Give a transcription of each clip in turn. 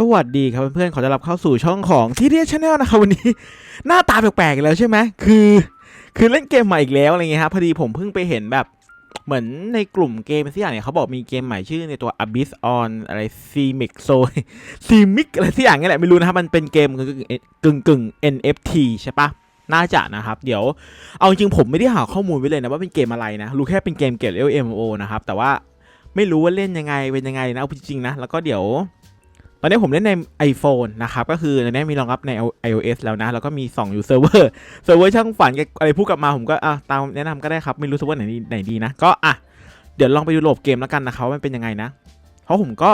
สวัสดีครับเพื่อนๆ ขอต้อนรับเข้าสู่ช่องของที่เรียชาแนลนะครับวันนี้ หน้าตาแปลกๆอีกแล้วใช่ไหมคือ คือเล่นเกมใหม่อีกแล้วอะไรเงี้ยครับพอดีผมเพิ่งไปเห็นแบบเหมือนในกลุ่มเกมที่อย่างเนี่ยเขาบอกมีเกมใหม่ชื่อในตัว Abyss on อะไร Cimic So Cimic อะไรที่อย่างเงี้ยแหละไม่รู้นะครับ มันเป็นเกมกึ่งกึ่ง NFT ใช่ปะน่าจะนะครับ เดี๋ยวเอาจริงๆผมไม่ได้หาข้อมูลไว้เลยนะว่าเป็นเกมอะไรนะรู้แค่เป็นเกมเกี่ยวกับ MMO นะครับแต่ว่าไม่รู้ว่าเล่นยังไงเป็นยังไงนะเอาจริงๆนะแล้วก็เดี๋ยว ตอนนี้ผมเล่นใน iPhone นะครับ ก็คือในนี้มีรองรับใน iOS แล้วนะ แล้วก็มีสองยู่เซิร์ฟเวอร์ เซิร์ฟเวอร์ช่างฝันอะไรพูดกลับมาผมก็อะตามแนะนำก็ได้ครับ ไม่รู้เซิร์ฟเวอร์ไหนดีไหนดีนะ ก็อะ เดี๋ยวลองไปดูโหลดเกมแล้วกันนะครับว่ามันเป็นยังไงนะ เพราะผมก็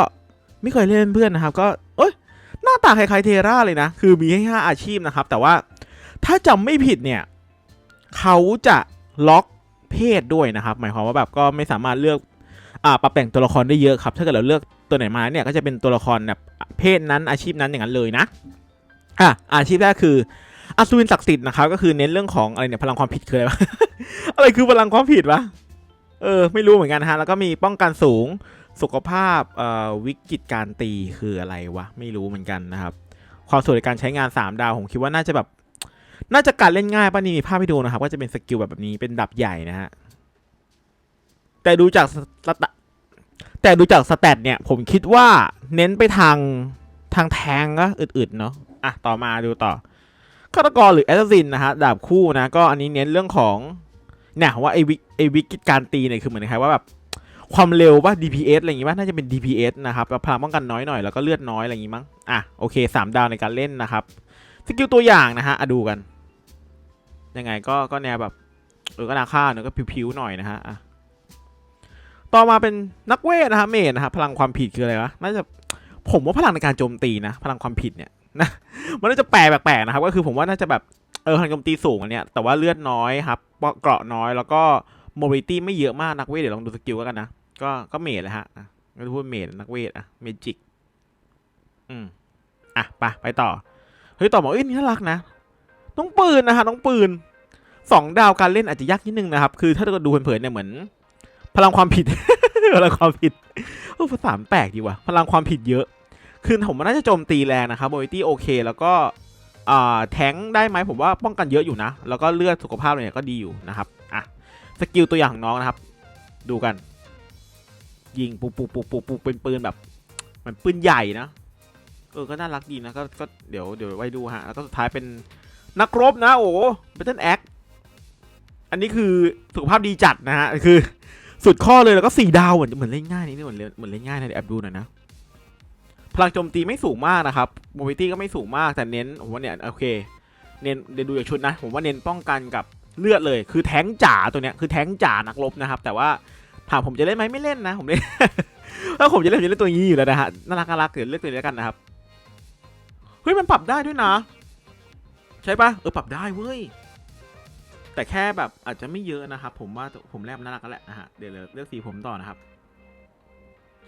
ไม่เคยเล่นเพื่อนนะครับ ก็เอ้ยหน้าตาคล้ายๆเทราเลยนะ คือมีให้ห้าอาชีพนะครับ แต่ว่าถ้าจำไม่ผิดเนี่ยเขาจะล็อกเพศด้วยนะครับ หมายความว่าแบบก็ไม่สามารถเลือก อ่าปรับแต่งตัวละครได้เยอะครับ ถ้าเกิดเราเลือกตัวไหนมาเนี่ยก็จะเป็นตัวละครแบบเพศนั้นอาชีพนั้นอย่างนั้นเลยนะอะอาชีพแรกคืออัศวินศักดิ์สิทธิ์นะครับก็คือเน้นเรื่องของอะไรเนี่ยพลังความผิดคืออะไรวะอะไรคือพลังความผิดวะเออไม่รู้เหมือนกันฮะแล้วก็มีป้องกันสูงสุขภาพเอ่อวิกฤตการตีคืออะไรวะไม่รู้เหมือนกันนะครับ ความสวยในการใช้งาน 3 ดาวผมคิดว่าน่าจะแบบ น่าจะการเล่นง่ายป่ะนี่มีภาพให้ดูนะครับ ก็จะเป็นสกิลแบบนี้เป็นดับใหญ่นะฮะแต่ดูจากสส แต่ดูจากสแตทเนี่ยผมคิดว่าเน้นไปทางทางแทงก็อึดๆเนาะอะต่อมาดูต่อฆาตกรหรือแอสซัสซินนะฮะดาบคู่นะก็อันนี้เน้นเรื่องของเนี่ยว่าไอวิไอวิกฤตการตีเนี่ยคือเหมือนใครว่าแบบความเร็วว่า DPS อะไรอย่างงี้ป่ะน่าจะเป็น DPS นะครับแล้วพลังป้องกันน้อยหน่อยแล้วก็เลือดน้อยอะไรอย่างงี้มั้งอะโอเคสามดาวในการเล่นนะครับสกิลตัวอย่างนะฮะอะดูกัน ยังไงก็ก็แนวแบบเออก็นาค่าเนอะก็ผิวๆหน่อยนะฮะอะ ต่อมาเป็นนักเวทนะฮะเมจนะฮะพลังความผิดคืออะไรวะน่าจะผมว่าพลังในการโจมตีนะ พลังความผิดเนี่ยนะมันน่าจะแปลแปลกๆนะครับ ก็คือผมว่าน่าจะแบบเออพลังโจมตีสูงอันเนี้ยแต่ว่าเลือดน้อยครับเกราะน้อยแล้วก็โมบิลิตี้ไม่เยอะมากนักเวทเดี๋ยวลองดูสกิลกันนะก็ก็เมดเลยฮะอะไม่รู้พูดเมดนักเวทอะเมจิกอืมอะไปไปต่อเฮ้ยต่อมาเอ้ยนี่น่ารักนะน้องปืนนะฮะน้องปืนสองดาวการเล่นอาจจะยากนิดนึงนะครับ คือถ้าเราดูเผินๆเนี่ยเหมือน พลังความผิด พลังความผิดเออภาษาแปลกดีว่ะพลังความผิดเยอะ คือผมน่าจะโจมตีแรงนะครับโมบิลิตี้โอเค แล้วก็แทงได้ไหมผมว่าป้องกันเยอะอยู่นะ แล้วก็เลือดสุขภาพเนี่ยก็ดีอยู่นะครับอะสกิลตัวอย่างของน้องนะครับ ดูกัน ยิงปุ๊บปุ๊บปุ๊บปุ๊บปุ๊บเป็นปืนแบบ มันปืนใหญ่นะเออก็น่ารักดีนะก็ก็เดี๋ยวเดี๋ยวไว้ดูฮะแล้วก็สุดท้ายเป็นนักรบนะโอ้เบตเทิลแอคอันนี้คือสุขภาพดีจัดนะฮะคือ สุดข้อเลยแล้วก็สี่ดาวเหมือนเหมือนเล่นง่ายนี่เหมือนเล่นเหมือนเล่นง่ายนะเดี๋ยวแอบดูหน่อยนะพลังโจมตีไม่สูงมากนะครับโมบิตี้ก็ไม่สูงมากแต่เน้นผมว่าเนี่ยโอเคเน้นเดี๋ยวดูจากชุดนะ ผมว่าเน้นป้องกันกับเลือดเลย คือแท้งจ่าตัวเนี้ยคือแท้งจ่านักรบนะครับ แต่ว่าถามผมจะเล่นไหมไม่เล่นนะผมเล่นถ้าผมจะเล่นผมจะเล่นตัวนี้อยู่แล้วนะฮะน่ารักน่ารักเดี๋ยวเลือกตัวนี้แล้วกันนะครับเฮ้ยมันปรับได้ด้วยนะ ใช่ปะเออปรับได้เว้ย แต่แค่แบบอาจจะไม่เยอะนะครับ ผมว่าผมแลบน่ารักกันแหละนะฮะเดี๋ยวเลือกสีผมต่อนะครับ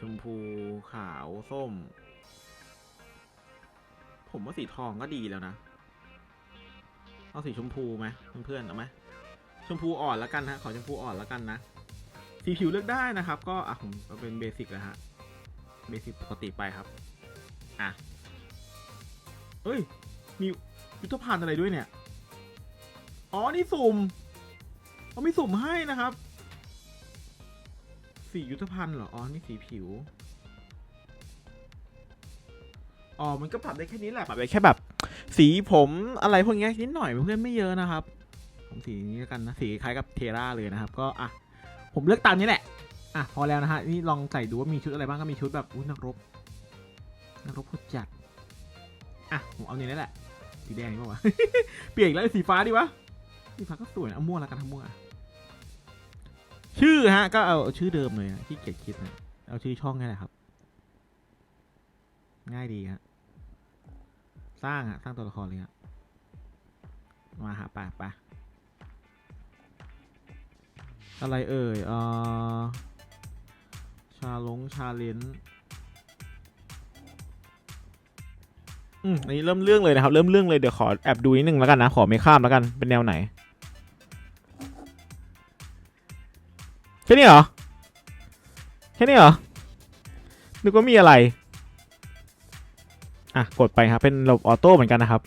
ชมพูขาวส้ม ผมว่าสีทองก็ดีแล้วนะ เอาสีชมพูไหมเพื่อนๆเอาไหมชมพูอ่อนแล้วกันฮะขอชมพูอ่อนแล้วกันนะสีผิวเลือกได้นะครับ ก็อะผมเอาเป็นเบสิกแล้วฮะเบสิกปกติไปครับอะเฮ้ย มียุทธภัณฑ์อะไรด้วยเนี่ย อ๋อ นี่สุ่มเขามีสุ่มให้นะครับ สียุทธภัณฑ์เหรอ อ๋อ นี่สีผิว อ๋อ มันก็ปรับได้แค่นี้แหละ ปรับได้แค่แบบ สีผมอะไรพวกนี้นิดหน่อยเพื่อนไม่เยอะนะครับ ผมสีนี้แล้วกันนะ สีคล้ายกับเทราเลยนะครับ ก็อะ ผมเลือกตามนี้แหละ อะ พอแล้วนะฮะ นี่ลองใส่ดูว่ามีชุดอะไรบ้าง ก็มีชุดแบบอุ้ยนักรบ นักรบพุดจัด อะ ผมเอาเนี้แล้วแหละ สีแดงนี่ป่าวะ เปลี่ยนแล้วสีฟ้าดีวะ สีฟ้าก็สวยนะเอาม่วแล้วกันทั้งม่วชื่อฮะก็เอาชื่อเดิมเลยอะที่เกียจคิดนะเอาชื่อช่องนี่แหละครับ ง่ายดีฮะสร้างอะสร้างตัวละครเลยฮะมาหาไปไปอะไรเอ่ยเอ่อชาลงชาเลนอืมอันนี้เริ่มเรื่องเลยนะครับ เริ่มเรื่องเลยเดี๋ยวขอแอบดูนิดนึงแล้วกันนะ ขอไม่ข้ามแล้วกัน เป็นแนวไหน แค่นี้เหรอ แค่นี้เหรอ นึกว่ามีอะไร อะ กดไปครับ เป็นระบบออโต้เหมือนกันนะครับ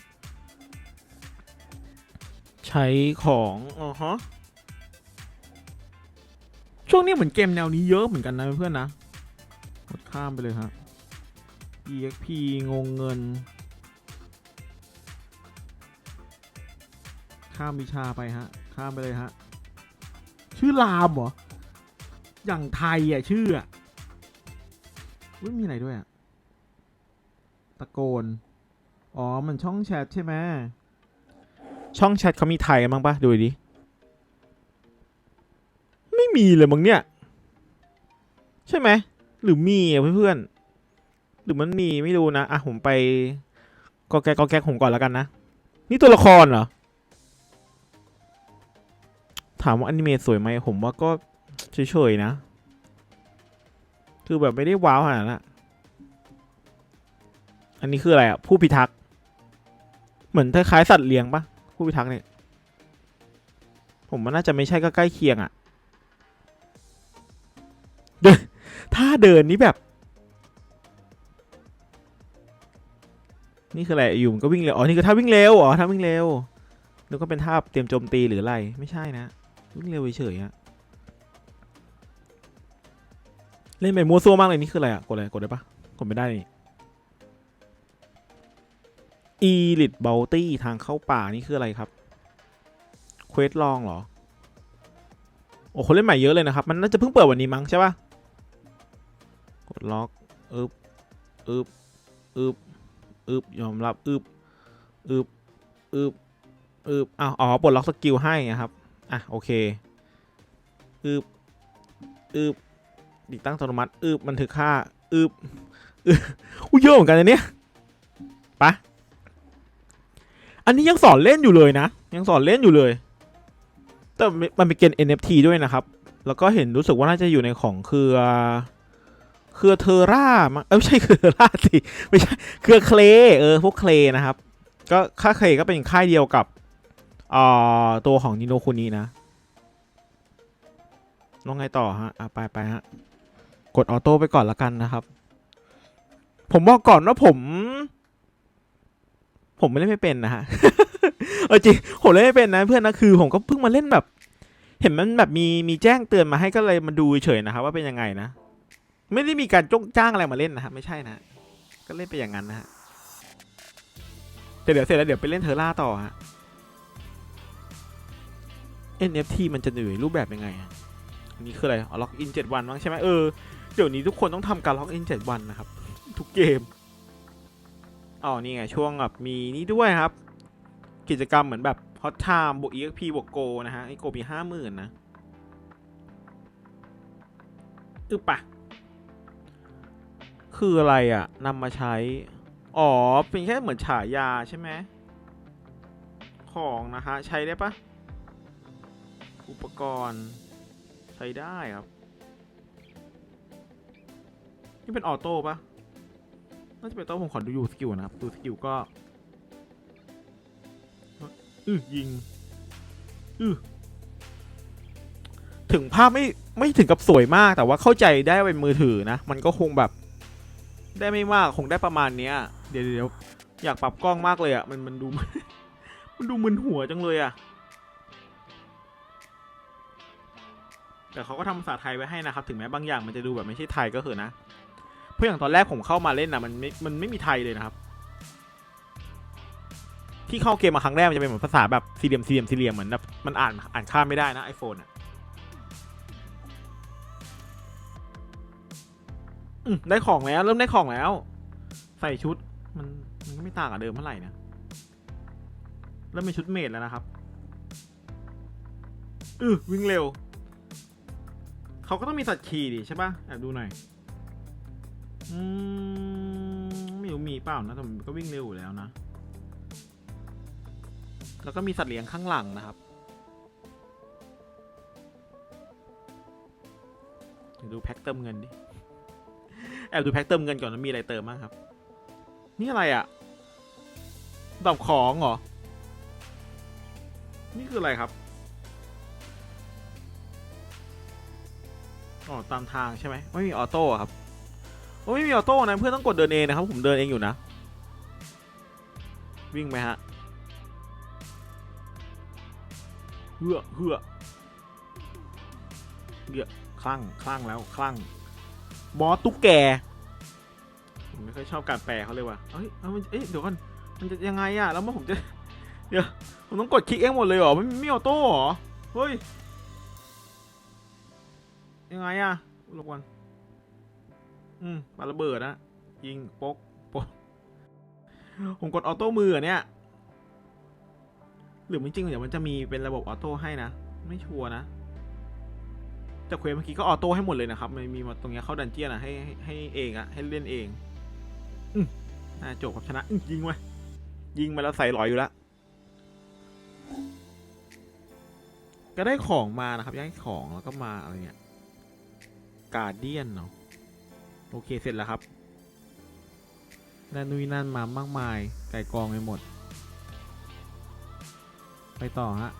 ใช้ของอ๋อฮะช่วงนี้เหมือนเกมแนวนี้เยอะเหมือนกันนะเพื่อนนะ กดข้ามไปเลยฮะ EXP งงเงิน ข้ามวิชาไปฮะ ข้ามไปเลยฮะ ชื่อลามเหรอ อย่างไทยอะชื่ออะอุ๊ยมีอะไรด้วยอะ ตะโกน อ๋อ มันช่องแชทใช่ไหมช่องแชทเขามีไทยมั้งปะดูดิ ไม่มีเลยมั้งเนี่ย ใช่ไหม หรือมีอะเพื่อนๆ หรือมันมีไม่รู้นะ อะ ผมไปก็แกกก็แกกผมก่อนแล้วกันนะ นี่ตัวละครเหรอ ถามว่าอนิเมะสวยไหมผมว่าก็ เฉยๆนะ คือแบบไม่ได้ว้าวขนาดนั้นอะอันนี้คืออะไรอะผู้พิทักษ์ เหมือนคล้ายๆสัตว์เลี้ยงปะผู้พิทักษ์เนี่ย ผมว่าน่าจะไม่ใช่ก็ใกล้เคียงอะเดินถ้าเดินนี้แบบ นี่คืออะไร อยู่มันก็วิ่งเร็ว อ๋อ นี่คือท่าวิ่งเร็ว อ๋อท่าวิ่งเร็วนึกว่าเป็นท่าเตรียมโจมตีหรืออะไร ไม่ใช่นะ วิ่งเร็วเฉยๆอะ เล่นไปมัวซัวมากเลยนี่คืออะไรอะกดอะไรกดได้ปะกดไม่ได้นี่อีลิทเบลตี้ทางเข้าป่านี่คืออะไรครับเควสลองเหรอ โอ้คนเล่นใหม่เยอะเลยนะครับ มันน่าจะเพิ่งเปิดวันนี้มั้งใช่ปะกดล็อกอึบอึบอึบอึบยอมรับอึบอึบอึบอึบอ้าวอ๋อปลดล็อกสกิลให้นะครับ อะ โอเคอึบอึบ ติดตั้งอัตโนมัติอึบบันทึกค่าอึบอึบอุ้ยเยอะเหมือนกันนะเนี่ยปะอันนี้ยังสอนเล่นอยู่เลยนะ ยังสอนเล่นอยู่เลย แต่มันเป็นเกณฑ์ NFT ด้วยนะครับ แล้วก็เห็นรู้สึกว่าน่าจะอยู่ในของเครือ เครือเทอร่ามั้งเอ้ยไม่ใช่เครือเทอร่าสิไม่ใช่เครือเคลเออพวกเคลนะครับ ก็ค่าเคลก็เป็นค่ายเดียวกับอ่าตัวของนิโนคุนี้นะลองไงต่อฮะอะไปไปฮะ กดออโต้ไปก่อนละกันนะครับ ผมบอกก่อนว่าผม ผมไม่เล่นไม่เป็นนะฮะเออจริงผมเล่นไม่เป็นนะเพื่อนนะคือ ผมก็เพิ่งมาเล่นแบบ เห็นมันแบบมีมีแจ้งเตือนมาให้ก็เลยมาดูเฉยนะครับว่าเป็นยังไงนะไม่ได้มีการจ้องจ้างอะไรมาเล่นนะฮะไม่ใช่นะก็เล่นไปอย่างนั้นนะฮะแต่เดี๋ยวเสร็จแล้วเดี๋ยวไปเล่นเทอร่าต่อฮะ NFT มันจะเหนื่อยรูปแบบยังไงอะ นี้คืออะไรล็อกอินเจ็ดวันมั้งใช่ไหมเออ เดี๋ยวนี้ทุกคนต้องทำการล็อกอินเจ็ดวันนะครับ ทุกเกมอ๋อนี่ไงช่วงแบบมีนี่ด้วยครับ กิจกรรมเหมือนแบบฮอตไทม์บวก EXP บวกโกนะฮะไอโกมีห้าหมื่นนะอึปะคืออะไรอะนำมาใช้ อ๋อ เป็นแค่เหมือนฉายาใช่ไหม ของนะฮะ ใช้ได้ปะ อุปกรณ์ ช้ได้ครับ นี่เป็นออโต้ปะน่าจะเป็นโต้ผมขอดูอยู่สกิลนะครับ ดูสกิลก็อือยิงอือถึงภาพไม่ไม่ถึงกับสวยมากแต่ว่าเข้าใจได้เป็นมือถือนะ มันก็คงแบบ ได้ไม่มากคงได้ประมาณเนี้ย เดี๋ยวเดี๋ยวอยากปรับกล้องมากเลยอะ่ะมันมันดู มันดูมึนหัวจังเลยอะ่ะ แต่เขาก็ทำภาษาไทยไว้ให้นะครับ ถึงแม้บางอย่างมันจะดูแบบไม่ใช่ไทยก็เถอะนะ เพราะอย่างตอนแรกผมเข้ามาเล่นนะมันไม่มันไม่มีไทยเลยนะครับ ที่เข้าเกมมาครั้งแรกมันจะเป็นเหมือนภาษาแบบสี่เหลี่ยมสี่เหลี่ยมสี่เหลี่ยมเหมือนแบบมันอ่านอ่านข้ามไม่ได้นะไอโฟนอะได้ของแล้ว เริ่มได้ของแล้ว ใส่ชุดมันมันก็ไม่ต่างกับเดิมเท่าไหร่นะเริ่มเป็นชุดเมดแล้วนะครับ อือวิ่งเร็ว เขาก็ต้องมีสัตว์ขี่ดิใช่ปะแอบดูหน่อย อืมไม่รู้มีเปล่านะแต่มันก็วิ่งเร็วอยู่แล้วนะ แล้วก็มีสัตว์เลี้ยงข้างหลังนะครับเดี๋ยวดูแพ็คเติมเงินดิ แอบดูแพ็คเติมเงินก่อนว่ามีอะไรเติมบ้างครับ นี่อะไรอะ่ะดอกของเหรอ นี่คืออะไรครับ อ๋อตามทางใช่ไหมไม่มีออโต้ครับโอ้ไม่มีออโต้นะเพื่อนต้องกดเดินเองนะครับผมเดินเองอยู่นะ วิ่งไหมฮะเฮือเฮือเฮือคลั่งคลั่งแล้วคลั่งบอสตุ๊กแกผมไม่ค่อยชอบการแปลเขาเลยว่ะเอ้ยเอามันเอ้ยเดี๋ยวก่อนมันจะยังไงอะแล้วเมื่อผมจะเดี๋ยวผมต้องกดคลิกเองหมดเลยเหรอไม่ไม่ออโต้เหรอเฮ้ย ยังไงอะรบกวนอืมปาระเบิดนะยิงปกปกผมกดออโต้มือเนี่ย หรือจริงๆเดี๋ยวมันจะมีเป็นระบบออโต้ให้นะ ไม่ชัวร์นะแต่เควสเมื่อกี้ก็ออโต้ให้หมดเลยนะครับ มันมีมาตรงเนี้ยเข้าดันเจียนอะให้ให้ให้เองอะให้เล่นเองอืมน่าจบครับชนะยิงไว้ยิงมาแล้วใส่หลอยอยู่แล้วก็ได้ของมานะครับย้ายของแล้วก็มาอะไรเนี่ย กาเดียนเนาะโอเคเสร็จแล้วครับนั่นนุยนั่นมามากมาย ไก่กองไปหมด ไปต่อฮะ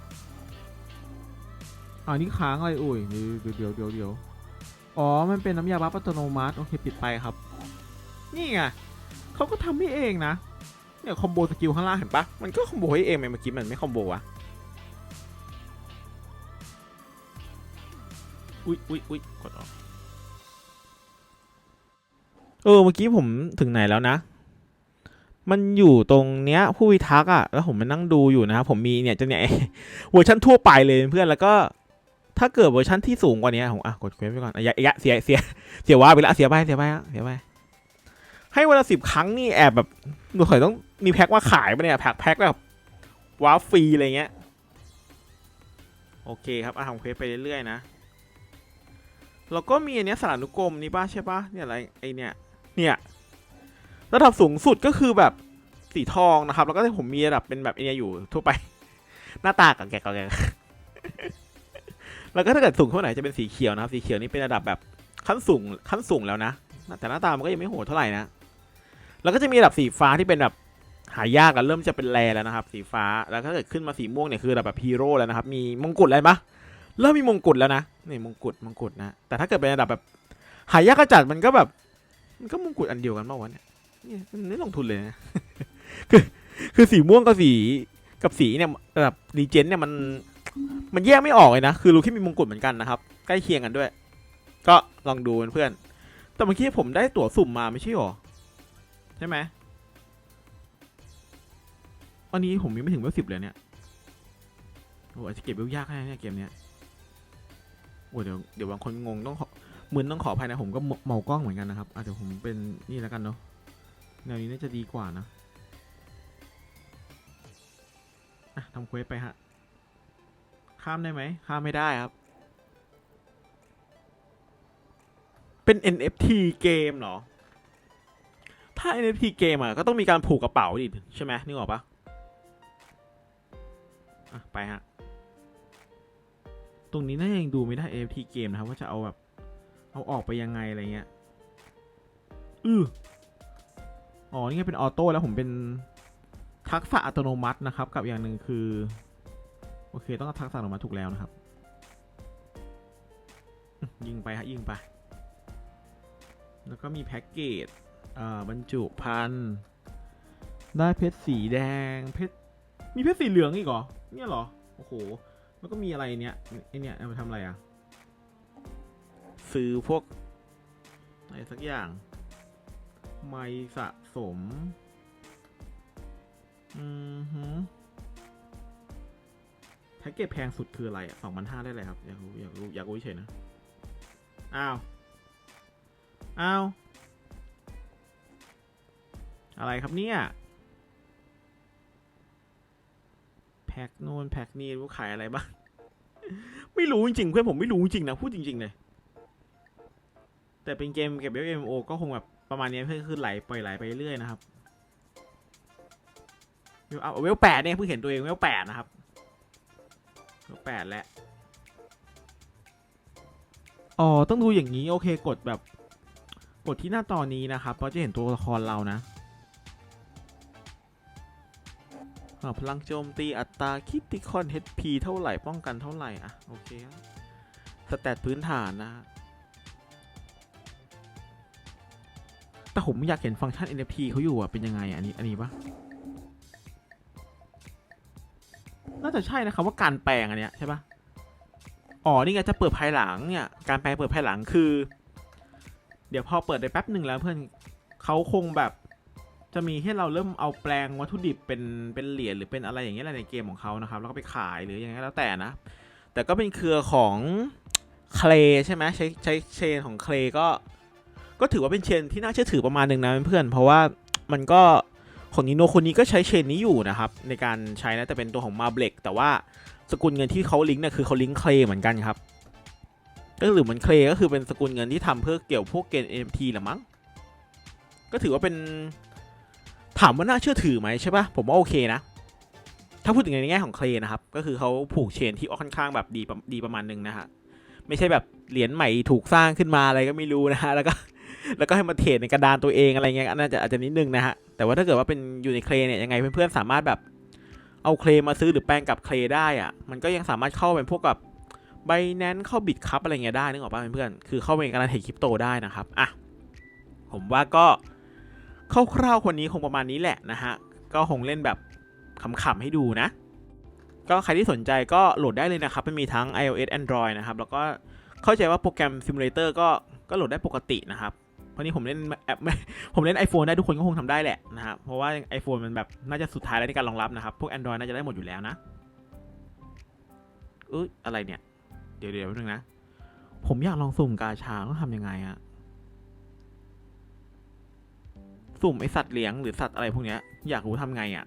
อ่านี่ค้างอะไรอุ้ยเดี๋ยวเดี๋ยวเดี๋ยวเดี๋ยวอ๋อ มันเป็นน้ำยาบัฟอัตโนมัติ โอเค ปิดไปครับ นี่ไงเขาก็ทำให้เองนะ เนี่ย คอมโบสกิลข้างล่างเห็นปะมันก็คอมโบให้เองไหมเมื่อกี้มันไม่คอมโบวะอุ๊ยอุ๊ยอุ๊ยกดออก เออเมื่อกี้ผมถึงไหนแล้วนะ มันอยู่ตรงเนี้ยผู้พิทักษ์อะแล้วผมมานั่งดูอยู่นะครับผมมีเนี่ยจะเนี่ยเวอร์ชันทั่วไปเลยเพื่อนแล้วก็ ถ้าเกิดเวอร์ชันที่สูงกว่านี้ผมอะกดเควสไปก่อนอะอย่าอย่าเสียเสียเสียว่าไปละเสียไปเสียไปอะเสียไปให้วันละสิบครั้งนี่แอบแบบหนูเคยต้องมีแพ็คมาขายปะเนี่ยแพ็คแพ็คแบบว้าฟรีอะไรเงี้ยโอเคครับอะทำเควสไปเรื่อยๆนะแล้วก็มีอันเนี้ยสารานุกรมนี่ป้าใช่ปะเนี่ยอะไรไอเนี่ย เนี่ยระดับสูงสุดก็คือแบบสีทองนะครับ แล้วก็ผมมีระดับเป็นแบบไอเนียอยู่ทั่วไป หน้าตากับแกกับแกแล้วก็ถ้าเกิดสูงเท่าไหร่จะเป็นสีเขียวนะครับสีเขียวนี่เป็นระดับแบบขั้นสูงขั้นสูงแล้วนะ แต่หน้าตามันก็ยังไม่โหดเท่าไหร่นะแล้วก็จะมีระดับสีฟ้าที่เป็นแบบหายากแล้วเริ่มจะเป็นแรแล้วนะครับ สีฟ้าแล้วถ้าเกิดขึ้นมาสีม่วงเนี่ยคือระดับแบบฮีโร่แล้วนะครับ มีมงกุฎอะไรปะเริ่มมีมงกุฎแล้วนะนี่มงกุฎมงกุฎนะ แต่ถ้าเกิดเป็นระดับแบบหายากกระจัดมันก็แบบ มันก็มงกุฎอันเดียวกันเมื่อวะเนี่ยเนี่ยมันไม่ลงทุนเลยนะ คือคือสีม่วงกับสีกับสีเนี่ยระดับดีเจนเนี่ยมันมันแยกไม่ออกเลยนะ คือรู้แค่มีมงกุฎเหมือนกันนะครับ ใกล้เคียงกันด้วย ก็ลองดูเพื่อนๆแต่เมื่อกี้ผมได้ตั๋วสุ่มมาไม่ใช่หรอ ใช่ไหมอันนี้ผมยังไม่ถึงเวลสิบเลยเนี่ยโอ้อาจจะเก็บเวลยากแน่เนี่ยเกมเนี้ยโอ้เดี๋ยวเดี๋ยวบางคนงงต้อง ขอมึนต้องขออภัยนะผมก็เมากล้องเหมือนกันนะครับอาจจะเดี๋ยวผมเป็นนี่แล้วกันเนาะแนวนี้น่าจะดีกว่านะอะทำเควสไปฮะ ข้ามได้ไหมข้ามไม่ได้ครับ เป็น NFT เกมเหรอ ถ้า NFT เกมอะก็ต้องมีการผูกกระเป๋าดิใช่ไหมนึกออกปะอะไปฮะ ตรงนี้น่ายังดูไม่ได้ NFT เกมนะครับว่าจะเอาแบบ เอาออกไปยังไงอะไรเงี้ยอืออ๋อ นี่ไงเป็นออโต้แล้วผมเป็นทักษะอัตโนมัตินะครับ กับอย่างหนึ่งคือ โอเค ต้องทักษะอัตโนมัติถูกแล้วนะครับ ยิงไปฮะยิงไป แล้วก็มีแพ็กเกจบรรจุพันธ์ได้เพชรสีแดงเพชรมีเพชรสีเหลืองอีกเหรอ เนี่ยเหรอ โอ้โห แล้วก็มีอะไรเนี้ยไอเนี้ยเอาไปทำอะไรอะ ซื้อพวกอะไรสักอย่าง ไม่สะสม อืมฮึแพ็กเกจแพงสุดคืออะไรอะสองพันห้าได้เลยครับ อยากรู้อยากรู้อยากรู้เฉยนะ อ้าว อ้าว อะไรครับเนี่ย แพ็กโน่นแพ็กนี่รู้ขายอะไรบ้าง ไม่รู้จริงๆเพื่อนผมไม่รู้จริงนะ พูดจริง ๆ เลย แต่เป็นเกมเก็บเอฟเอ็มโอก็คงแบบประมาณนี้เพื่อคือไหลปล่อยไหลไปเรื่อยนะครับเวลเอาเวลแปดเนี่ยเพิ่งเห็นตัวเองเวลแปดนะครับเวลแปดแล้วอ๋อต้องดูอย่างนี้โอเคกดแบบกดที่หน้าตอนนี้นะครับเพราะจะเห็นตัวละครเรานะพลังโจมตีอัตราคิติคอน HP เท่าไหร่ป้องกันเท่าไหร่อะโอเคสแตทพื้นฐานนะ แต่ผมอยากเห็นฟังก์ชัน NFT เขาอยู่อะ เป็นยังไงอันนี้อันนี้ปะน่าจะใช่นะครับว่าการแปลงอันเนี้ยใช่ปะอ๋อ นี่ไงจะเปิดภายหลังเนี่ย การแปลงเปิดภายหลังคือ เดี๋ยวพอเปิดได้แป๊บหนึ่งแล้วเพื่อนเขาคงแบบ จะมีให้เราเริ่มเอาแปลงวัตถุดิบเป็นเป็นเหรียญหรือเป็นอะไรอย่างเงี้ยในเกมของเขานะครับ แล้วก็ไปขายหรืออยังไงก็แล้วแต่นะ แต่ก็เป็นเครือของเคลใช่ไหมใช้ใช้เชนของเคลก็ ก็ถือว่าเป็นเชนที่น่าเชื่อถือประมาณหนึ่งนะเพื่อนเพราะว่ามันก็ของนิโนคนนี้ก็ใช้เชนนี้อยู่นะครับ ในการใช้นะแต่เป็นตัวของมาเบลกแต่ว่าสกุลเงินที่เขาลิงก์เนี่ยคือเขาลิงก์เคลเหมือนกันครับก็หรือเหมือนเคลก็คือเป็นสกุลเงินที่ทำเพื่อเกี่ยวพวกเกณฑ์ NFT หรือมั้งก็ถือว่าเป็นถามว่าน่าเชื่อถือไหมใช่ปะผมว่าโอเคนะ ถ้าพูดถึงในแง่ของเคลนะครับ ก็คือเขาผูกเชนที่ค่อนข้างแบบดีประดีประมาณนึงนะฮะไม่ใช่แบบเหรียญใหม่ถูกสร้างขึ้นมาอะไรก็ไม่รู้นะฮะแล้วก็ แล้วก็ให้มาเทรดในกระดานตัวเองอะไรเงี้ยน่าจะอาจจะนิดนึงนะฮะ แต่ว่าถ้าเกิดว่าเป็นอยู่ในเคลเนี่ยยังไงเพื่อนๆสามารถแบบเอาเคลมาซื้อหรือแปลงกับเคลได้อะมันก็ยังสามารถเข้าเป็นพวกกับไบแนนเข้าบิตคัพอะไรเงี้ยได้นึกออกป่ะเพื่อนๆคือเข้าไปในการเทรดคริปโตได้นะครับอะผมว่าก็คร่าวๆคนนี้คงประมาณนี้แหละนะฮะก็คงเล่นแบบขำๆให้ดูนะ ก็ใครที่สนใจก็โหลดได้เลยนะครับ มันมีทั้ง iOS Android นะครับ แล้วก็เข้าใจว่าโปรแกรม Simulator ก็ก็โหลดได้ปกตินะครับ ราะนี่ผมเล่นแอปผมเล่น iPhone ได้ทุกคนก็คงทำได้แหละนะครับเพราะว่า iPhone มันแบบน่าจะสุดท้ายแล้วในการรองรับนะครับ พวก Android น่าจะได้หมดอยู่แล้วนะเอ้ยอะไรเนี่ย เดี๋ยวเดี๋ยวนึงนะ ผมอยากลองสุ่มกาชาต้องทำยังไงอะสุ่มไอสัตว์เลี้ยงหรือสัตว์อะไรพวกเนี้ยอยากรู้ทำไงอะ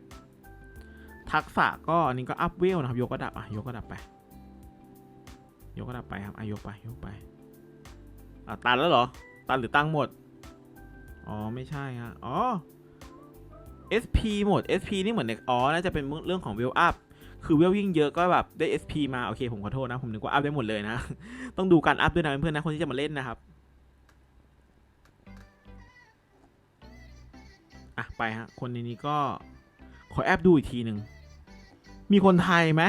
ทักษะก็อันนี้ก็อัพเวลนะครับ ยกกระดับอะยกกระดับไปยกกระดับไปครับอะยกไปยกไปอะตันแล้วเหรอ ตันหรือตั้งหมด อ๋อ ไม่ใช่ฮะ อ๋อ SP หมด SP นี่เหมือนในอ๋อ น่าจะเป็นเรื่องของเวลอัพ คือเวลยิ่งเยอะก็แบบได้ SP มา โอเค ผมขอโทษนะ ผมนึกว่าอัพได้หมดเลยนะ ต้องดูการอัพด้วยนะเพื่อนๆนะ คนที่จะมาเล่นนะครับ อะ ไปฮะ คนในนี้ก็ ขอแอปดูอีกทีหนึ่ง มีคนไทยไหม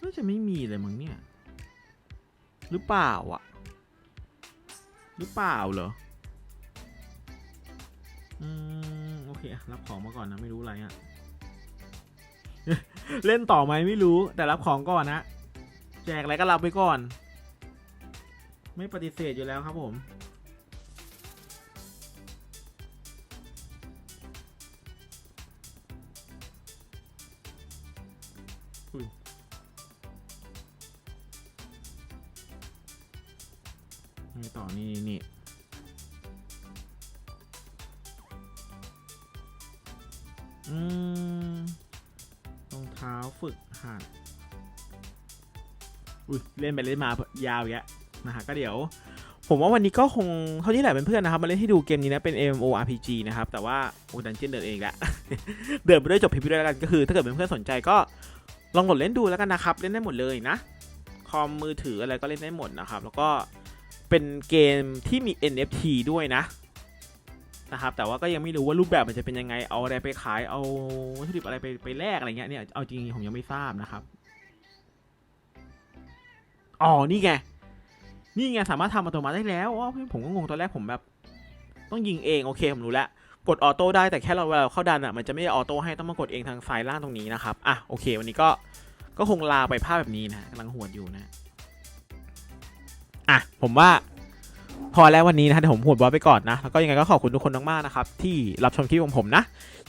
น่าจะไม่มีเลยมั้งเนี่ย หรือเปล่าอะ รือเปล่าเหรอ อืม โอเครับของมาก่อนนะ ไม่รู้อะไรอะเล่นต่อไหมไม่รู้ แต่รับของก่อนนะ แจกอะไรก็รับไปก่อน ไม่ปฏิเสธอยู่แล้วครับผม นี่ต่อนี่นี่อืมรองเท้าฝึกหัดอุ้ยเล่นไปเล่นมายาวแยะนะฮะก็เดี๋ยว ผมว่าวันนี้ก็คงเท่านี้แหละเพื่อนๆนะครับ มาเล่นให้ดูเกมนี้นะเป็น MMORPG นะครับ แต่ว่าโอ้ดันเจียนเดินเองแหละเดินไปด้วยจบพิพิธด้วยแล้วกันก็คือ ถ้าเกิดเพื่อนๆสนใจก็ลองกดเล่นดูแล้วกันนะครับ เล่นได้หมดเลยนะคอมมือถืออะไรก็เล่นได้หมดนะครับ แล้วก็ เป็นเกมที่มี NFT ด้วยนะนะครับแต่ว่าก็ยังไม่รู้ว่ารูปแบบมันจะเป็นยังไง เอาอะไรไปขายเอาวัตถุดิบอะไรไปไปแลกอะไรเงี้ยเนี่ยเอาจริงๆผมยังไม่ทราบนะครับอ๋อนี่ไงนี่ไงสามารถทำอัตโนมัติได้แล้วอ๋อผมก็งงตอนแรกผมแบบ ต้องยิงเองโอเคผมรู้แล้วกดออโต้ได้แต่แค่เราเวลาเข้าดันอะมันจะไม่ได้ออโต้ให้ต้องมากดเองทางซ้ายล่างตรงนี้นะครับอะโอเค วันนี้ก็ก็คงลาไปภาพแบบนี้นะกำลังหวดอยู่นะ อะผมว่าพอแล้ววันนี้นะเดี๋ยวผมหวดบอสไปก่อนนะ แล้วก็ยังไงก็ขอบคุณทุกคนมากๆนะครับ ที่รับชมคลิปของผมนะ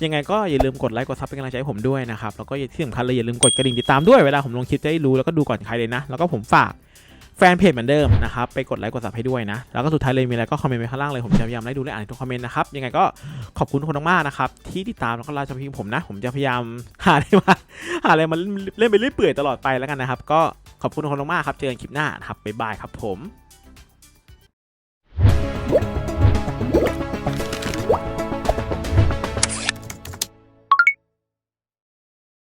ยังไงก็อย่าลืมกดไลค์กดซับเป็นกำลังใจให้ผมด้วยนะครับ แล้วก็ที่สำคัญเลยอย่าลืมกดกระดิ่งติดตามด้วยเวลาผมลงคลิปจะได้รู้แล้วก็ดูก่อนใครเลยนะ แล้วก็ผมฝากแฟนเพจเหมือนเดิมนะครับ ไปกดไลค์กดซับให้ด้วยนะ แล้วก็สุดท้ายเลยมีอะไรก็คอมเมนต์ไว้ข้างล่างเลยผมจะพยายามไล่ดูและอ่านทุกคอมเมนต์นะครับยังไงก็ขอบคุณทุกคนมากๆนะครับที่ติดตามแล้วก็รับชมคลิปผมนะ ผมจะพยายามหาอะไรมาหาอะไรมาเล่นเล่นไปเรื่อยเปื่อยตลอดไปแล้วกันนะครับก็ ขอบคุณทุกคนมากครับ เจอกันคลิปหน้านะครับบ๊ายบายครับผม